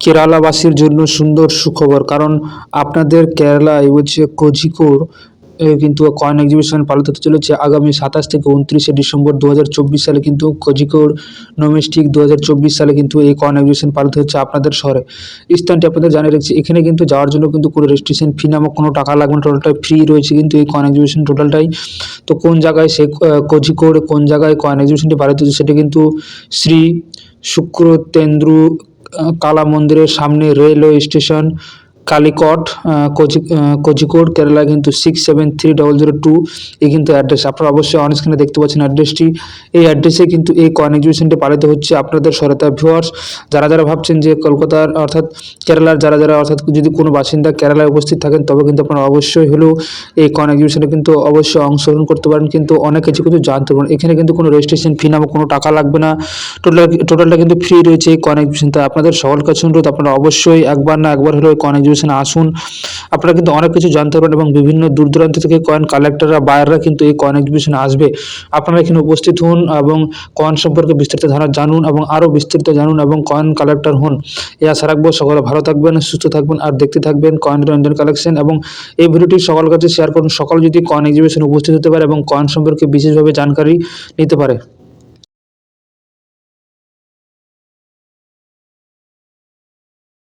কেরালাবাসীর জন্য সুন্দর সুখবর, কারণ আপনাদের কেরালায় হচ্ছে কোঝিকোড় কিন্তু কয়েন এক্সিবিশন পালিত হতে চলেছে আগামী সাতাশ থেকে উনত্রিশে ডিসেম্বর দু হাজার চব্বিশ সালে, কিন্তু কোঝিকোড় ডোমেস্টিক দু সালে কিন্তু এই কয়েন এক্সিবিশন পালিত হচ্ছে আপনাদের শহরে। স্থানটি আপনাদের জানিয়ে রাখছি, এখানে কিন্তু যাওয়ার জন্য কিন্তু কোনো রেজিস্ট্রেশন ফি নামক কোনো টাকা লাগবে না টোটালটাই ফ্রি রয়েছে কিন্তু এই কয়েন এক্সিবিশন টোটালটাই তো কোন জায়গায় সে কোঝিকোড় কোন জায়গায় কয়েন এক্সিবিশনটি পালিত হচ্ছে সেটা কিন্তু শ্রী শুক্রতেন্দ্রু কালা মন্দিরের সামনে railway station Calicut Kochi ah, Kozhikode Kerala কিন্তু six seven three double zero two এই কিন্তু অ্যাড্রেস আপনারা অবশ্যই অন স্ক্রিনে দেখতে পাচ্ছেন অ্যাড্রেসটি এই অ্যাড্রেসে কিন্তু এই কয়েন এক্সিবিশনটি পালিত হচ্ছে আপনাদের সরতা ভিউয়ার্স যারা যারা ভাবছেন যে কলকাতার অর্থাৎ কেরালার যারা যারা অর্থাৎ যদি কোনো বাসিন্দা কেরালায় উপস্থিত থাকেন তবে কিন্তু আপনারা অবশ্যই হলেও এই কয়েন এক্সিবিশনে কিন্তু অবশ্যই অংশগ্রহণ করতে পারেন। কিন্তু অনেক কিছু কিছু জানতে পারেন। এখানে কিন্তু কোনো রেজিস্ট্রেশন ফি নামক কোনো টাকা লাগবে না। টোটাল টোটালটা কিন্তু ফ্রি রয়েছে এই কয়েন এক্সিবিশন তাই আপনাদের সকল কাছে অনুরোধ আপনারা অবশ্যই একবার না একবার হলেও এই কয়েন এক্সিবিশনে আসুন। আপনারা কিন্তু অনেক কিছু জানতে পারেন এবং বিভিন্ন দূর দূরান্ত থেকে কয়েন কালেক্টররা বায়াররা কিন্তু এই কয়েন এক্সিবিশনে আসবে। আপনারা এখানে উপস্থিত হন এবং কয়েন সম্পর্কে বিস্তারিত ধারণা জানুন এবং আরও বিস্তারিত জানুন এবং কয়েন কালেক্টর হন। এ আশা রাখব সকলে ভালো থাকবেন, সুস্থ থাকবেন আর দেখতে থাকবেন কয়েন রঞ্জন কালেকশন এবং এই ভিডিওটি সকল কাছে শেয়ার করুন। সকল যদি কয়েন এক্সিবিশনে উপস্থিত হতে পারে এবং কয়েন সম্পর্কে বিশেষভাবে জানকারি নিতে পারে।